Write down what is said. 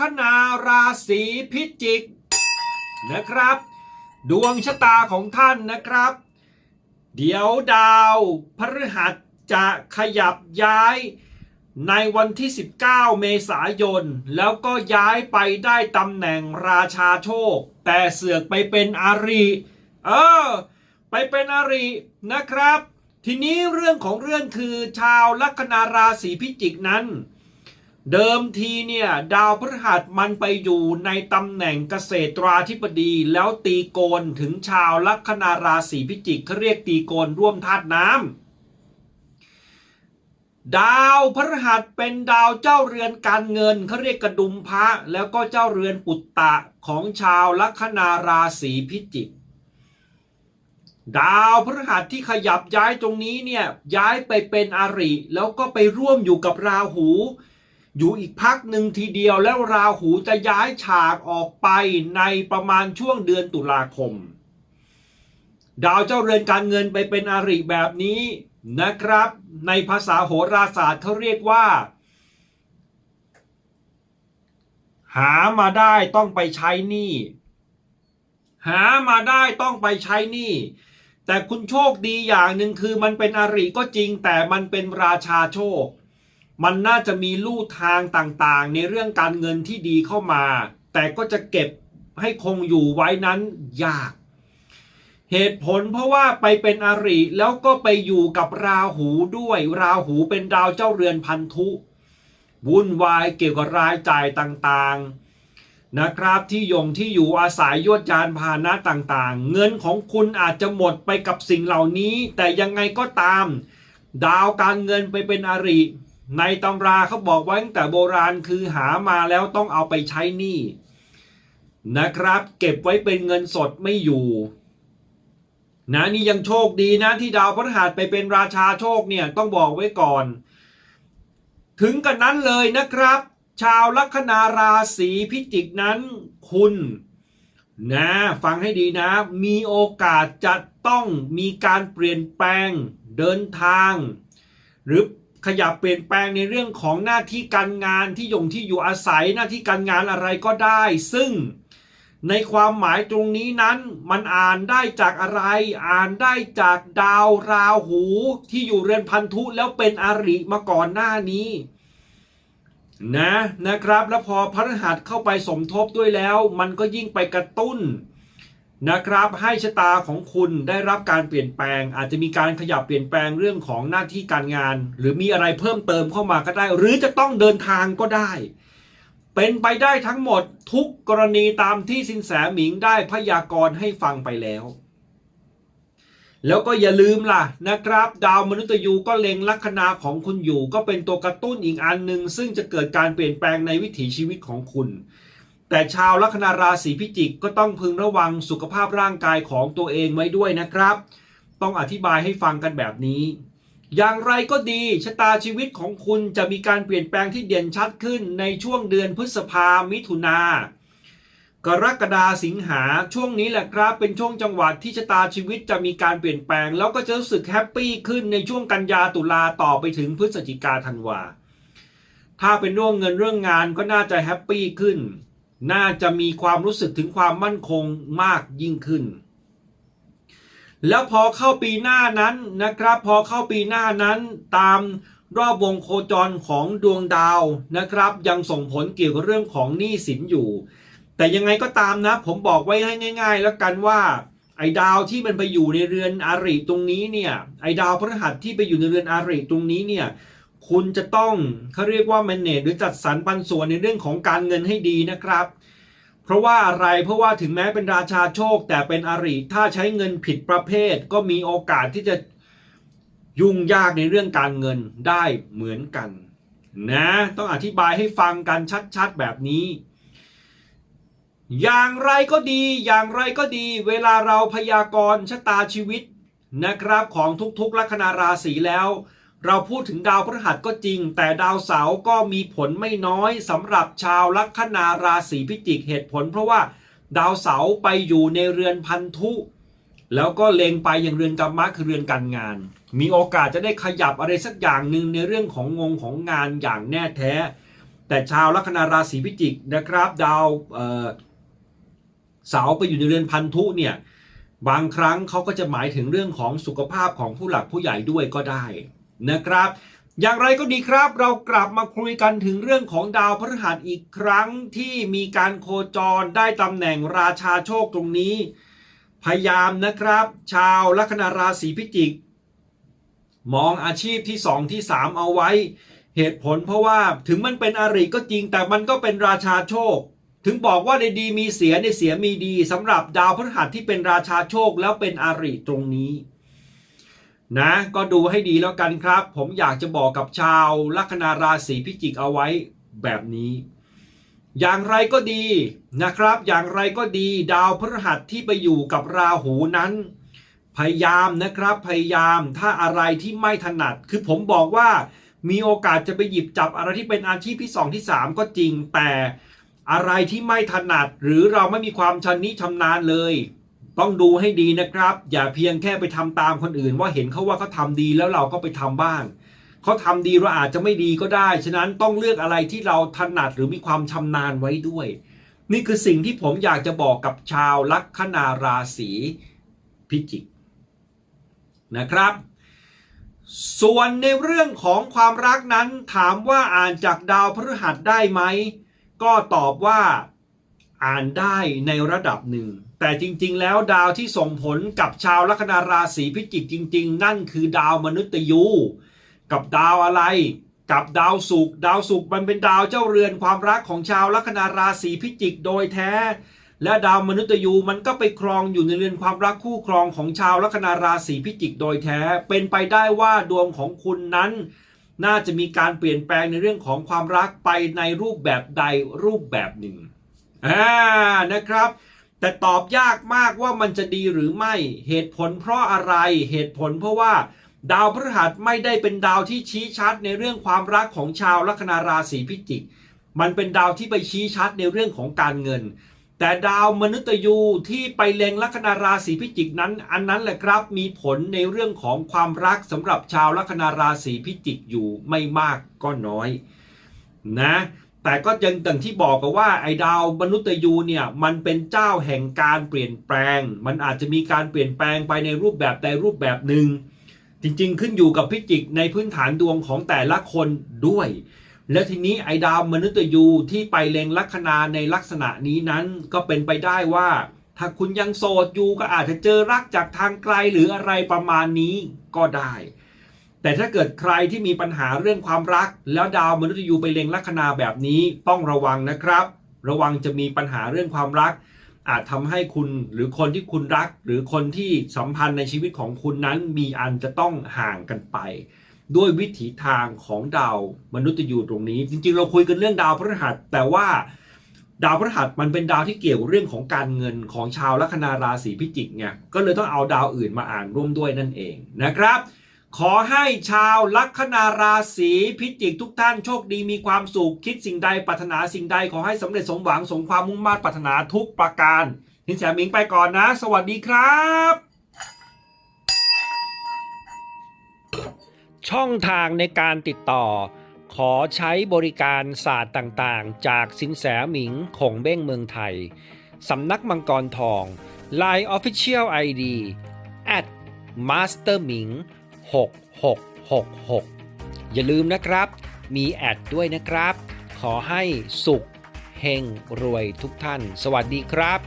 คนาราศีพิจิกนะครับ ดวงชะตาของท่านนะครับ เดี๋ยวดาวพฤหัสจะขยับย้ายในวันที่ 19 เมษายน แล้วก็ย้ายไปได้ตำแหน่งราชาโชค แต่เสือกไปเป็นอาริเออ ไปเป็นอารินะครับ ทีนี้เรื่องของเรื่องคือชาวลัคนาราศีพิจิกนั้น เดิมทีเนี่ยดาวพฤหัสมันไปอยู่ในตำแหน่งเกษตราธิบดีแล้วตีโกนถึงชาวลัคนาราศีพิจิกเขาเรียกตีโกนร่วมธาตุน้ำดาวพฤหัสเป็นดาวเจ้าเรือนการเงินเขาเรียกกระดุมพระแล้วก็เจ้าเรือนปุตตะของชาวลัคนาราศีพิจิกดาวพฤหัสที่ขยับย้ายตรงนี้เนี่ยย้ายไปเป็นอาริแล้วก็ไปร่วมอยู่กับราหู อยู่อีกพักหนึ่งทีเดียวแล้วราหูจะย้ายฉากออกไปในประมาณช่วงเดือนตุลาคม ดาวเจ้าเรือนการเงินไปเป็นอาริแบบนี้นะครับ ในภาษาโหราศาสตร์เขาเรียกว่า หามาได้ต้องไปใช้หนี้หามาได้ต้องไปใช้หนี้แต่คุณโชคดีอย่างหนึ่งคือมันเป็นอาริก็จริงแต่มันเป็นราชาโชค มันน่าจะมีลู่ทางต่างๆ ในเรื่องการเงินที่ดีเข้ามา แต่ก็จะเก็บให้คงอยู่ไว้นั้นยาก เหตุผลเพราะว่าไปเป็นอริแล้วก็ไปอยู่กับราหูด้วย ราหูเป็นดาวเจ้าเรือนพันธุ วุ่นวายเกี่ยวกับรายจ่ายต่างๆ นะครับที่ยงที่อยู่อาศัยยวดยานพาหนะต่างๆ เงินของคุณอาจจะหมดไปกับสิ่งเหล่านี้ แต่ยังไงก็ตาม ดาวการเงินไปเป็นอริ ในตำราเขาบอกไว้ตั้งแต่โบราณคือหามาแล้วต้องเอาไปใช้หนี้นะครับ เก็บไว้เป็นเงินสดไม่อยู่ นะนี่ยังโชคดีนะที่ดาวพฤหัสไปเป็นราชาโชคเนี่ยต้องบอกไว้ก่อน ถึงกันนั้นเลยนะครับ ชาวลัคนาราศีพิจิกนั้น คุณนะฟังให้ดีนะ มีโอกาสจะต้องมีการเปลี่ยนแปลงเดินทาง หรือ ขยับเปลี่ยนแปลงในเรื่องของหน้าที่การงานที่ยงที่อยู่อาศัยหน้าที่การงานอะไรก็ได้ ซึ่งในความหมายตรงนี้นั้น มันอ่านได้จากอะไร อ่านได้จากดาวราหูที่อยู่เรือนพันธุแล้วเป็นอริมาก่อนหน้านี้นะนะครับ แล้วพอพฤหัสเข้าไปสมทบด้วยแล้ว มันก็ยิ่งไปกระตุ้น นะครับให้ชะตาของคุณได้รับการเปลี่ยนแปลง อาจจะมีการขยับเปลี่ยนแปลงเรื่องของหน้าที่การงาน หรือมีอะไรเพิ่มเติมเข้ามาก็ได้ หรือจะต้องเดินทางก็ได้ เป็นไปได้ทั้งหมดทุกกรณีตามที่สินแสหมิงได้พยากรณ์ให้ฟังไปแล้ว แล้วก็อย่าลืมล่ะนะครับ ดาวมนุษย์ยูก็เล็งลัคนาของคุณอยู่ ก็เป็นตัวกระตุ้นอีกอันหนึ่งซึ่งจะเกิดการเปลี่ยนแปลงในวิถีชีวิตของคุณ แต่ชาวลัคนาราศีพิจิกก็ต้องพึงระวังสุขภาพร่างกายของตัวเองไว้ด้วยนะครับ ต้องอธิบายให้ฟังกันแบบนี้ อย่างไรก็ดีชะตาชีวิตของคุณจะมีการเปลี่ยนแปลงที่เด่นชัดขึ้นในช่วงเดือนพฤษภามิถุนากรกฎาสิงหาช่วงนี้แหละครับเป็นช่วงจังหวะที่ชะตาชีวิตจะมีการเปลี่ยนแปลง แล้วก็จะรู้สึกแฮปปี้ขึ้นในช่วงกันยาตุลาต่อไปถึงพฤศจิกาธันวาถ้าเป็นเรื่องเงินเรื่องงานก็น่าจะแฮปปี้ขึ้น น่าจะมีความรู้สึกถึงความมั่นคงมากยิ่งขึ้น แล้วพอเข้าปีหน้านั้นนะครับ พอเข้าปีหน้านั้นตามรอบวงโคจรของดวงดาวนะครับ ยังส่งผลเกี่ยวกับเรื่องของหนี้สินอยู่ แต่ยังไงก็ตามนะ ผมบอกไว้ให้ง่าย ๆ แล้วกันว่าไอ้ดาวที่มันไปอยู่ในเรือนอาริตรงนี้เนี่ยไอ้ดาวพฤหัสที่ไปอยู่ในเรือนอาริตรงนี้เนี่ย คุณจะต้องเขาเรียกว่า manage หรือจัดสรรปันส่วนในเรื่องของการเงินให้ดีนะครับ เพราะว่าอะไรเพราะว่าถึงแม้เป็นราชาโชค แต่เป็นอริถ้าใช้เงินผิดประเภท ก็มีโอกาสที่จะยุ่งยากในเรื่องการเงินได้เหมือนกัน นะ ต้องอธิบายให้ฟังกันชัดๆแบบนี้ อย่างไรก็ดี อย่างไรก็ดี เวลาเราพยากรณ์ชะตาชีวิตนะครับ ของทุกๆลัคนาราศีแล้ว เราพูดถึงดาวพฤหัสก็จริง แต่ดาวเสาร์ก็มีผลไม่น้อยสำหรับชาวลัคนาราศีพิจิกเหตุผล เพราะว่าดาวเสาร์ไปอยู่ในเรือนพันธุ แล้วก็เล็งไปอย่างเรือนกรรมะคือเรือนการงาน มีโอกาสจะได้ขยับอะไรสักอย่างหนึ่งในเรื่องของงงของงานอย่างแน่แท้ แต่ชาวลัคนาราศีพิจิกนะครับ ดาวเสาร์ไปอยู่ในเรือนพันธุเนี่ยบางครั้งเขาก็จะหมายถึงเรื่องของสุขภาพของผู้หลักผู้ใหญ่ด้วยก็ได้ นะครับ อย่างไรก็ดีครับ เรากลับมาคุยกันถึงเรื่องของดาวพฤหัสอีกครั้งที่มีการโคจรได้ตำแหน่งราชาโชคตรงนี้ พยายามนะครับ ชาวลัคนาราศีพิจิก มองอาชีพที่สองที่สามเอาไว้ เหตุผลเพราะว่าถึงมันเป็นอริก็จริงแต่มันก็เป็นราชาโชคถึงบอกว่าในดีมีเสียในเสียมีดีสำหรับดาวพฤหัสที่เป็นราชาโชคแล้วเป็นอริตรงนี้ นะก็ดูให้ดีแล้วกันครับ ผมอยากจะบอกกับชาวลัคนาราศีพิจิกเอาไว้แบบนี้ อย่างไรก็ดีนะครับ อย่างไรก็ดีดาวพฤหัสที่ไปอยู่กับราหูนั้น พยายามนะครับพยายามถ้าอะไรที่ไม่ถนัด คือผมบอกว่ามีโอกาสจะไปหยิบจับอะไรที่เป็นอาชีพที่สองที่สามก็จริงแต่อะไรที่ไม่ถนัดหรือเราไม่มีความชำนิชำนาญเลย ต้องดูให้ดีนะครับ อย่าเพียงแค่ไปทำตามคนอื่น ว่าเห็นเขาว่าเขาทำดีแล้วเราก็ไปทำบ้างเขาทำดีเราอาจจะไม่ดีก็ได้ ฉะนั้นต้องเลือกอะไรที่เราถนัดหรือมีความชำนาญไว้ด้วย นี่คือสิ่งที่ผมอยากจะบอกกับชาวลัคนาราศีพิจิกนะครับ ส่วนในเรื่องของความรักนั้นถามว่าอ่านจากดาวพฤหัสได้ไหม ก็ตอบว่าอ่านได้ในระดับหนึ่ง แต่จริงๆ แล้วดาวที่ส่งผลกับชาวลัคนาราศีพิจิกจริง ๆ นั่นคือดาวมนุษย์ยู กับดาวอะไร กับดาวศุกร์ดาวศุกร์มันเป็นดาวเจ้าเรือนความรักของชาวลัคนาราศีพิจิกโดยแท้ และดาวมนุษย์ยูมันก็ไปครองอยู่ในเรือนความรักคู่ครองของชาวลัคนาราศีพิจิกโดยแท้ เป็นไปได้ว่าดวงของคุณนั้น น่าจะมีการเปลี่ยนแปลงในเรื่องของความรักไปในรูปแบบใดรูปแบบหนึ่งอ่านะครับ แต่ตอบยากมากว่ามันจะดีหรือไม่ เหตุผลเพราะอะไร เหตุผลเพราะว่า ดาวพฤหัสไม่ได้เป็นดาวที่ชี้ชัดในเรื่องความรักของชาวลัคนาราศีพิจิก มันเป็นดาวที่ไปชี้ชัดในเรื่องของการเงิน แต่ดาวมนุษยูที่ไปเล็งลัคนาราศีพิจิกนั้น อันนั้นแหละครับ มีผลในเรื่องของความรักสำหรับชาวลัคนาราศีพิจิกอยู่ไม่มากก็น้อย นะ แต่ก็ยังอย่างที่บอกกันว่าไอ้ดาวมนุษย์ยูเนี่ยมันเป็นเจ้าแห่งการเปลี่ยนแปลง มันอาจจะมีการเปลี่ยนแปลงไปในรูปแบบใดรูปแบบหนึ่ง จริงๆ ขึ้นอยู่กับพิจิกในพื้นฐานดวงของแต่ละคนด้วย และทีนี้ไอ้ดาวมนุษยูที่ไปเล็งลัคนาในลักษณะนี้นั้นก็เป็นไปได้ว่า ถ้าคุณยังโสดอยู่ก็อาจจะเจอรักจากทางไกลหรืออะไรประมาณนี้ก็ได้ แต่ถ้าเกิดใครที่มีปัญหาเรื่องความรัก แล้วดาวมนุษยูไปเล็งลัคนาแบบนี้ต้องระวังนะครับ ระวังจะมีปัญหาเรื่องความรัก อาจทำให้คุณหรือคนที่คุณรัก หรือคนที่สัมพันธ์ในชีวิตของคุณนั้นมีอันจะต้องห่างกันไป ด้วยวิถีทางของดาวมนุษย์ยูตรงนี้ จริงๆ เราคุยกันเรื่องดาวพฤหัส แต่ว่าดาวพฤหัสมันเป็นดาวที่เกี่ยวกับเรื่องของการเงินของชาวลัคนาราศีพิจิกไงก็เลยต้องเอาดาวอื่นมาอ่านร่วมด้วยนั่นเองนะครับ ขอให้ชาวลัคนาราศีพิจิกทุกท่านโชคดีมีความสุขคิดสิ่งใดปรารถนาสิ่งใดขอให้สำเร็จสมหวังสมความมุ่งมั่นปรารถนาทุกประการทินแสมิงไปก่อนนะ สวัสดีครับ ช่องทางในการติดต่อ ขอใช้บริการศาสตร์ต่างๆ จากสินแสหมิงคงเบ้งเมืองไทย สำนักมังกรทอง Line Official ID at master หมิง 6666 อย่าลืมนะครับ มีแอดด้วยนะครับ ขอให้สุขเฮงรวยทุกท่าน สวัสดีครับ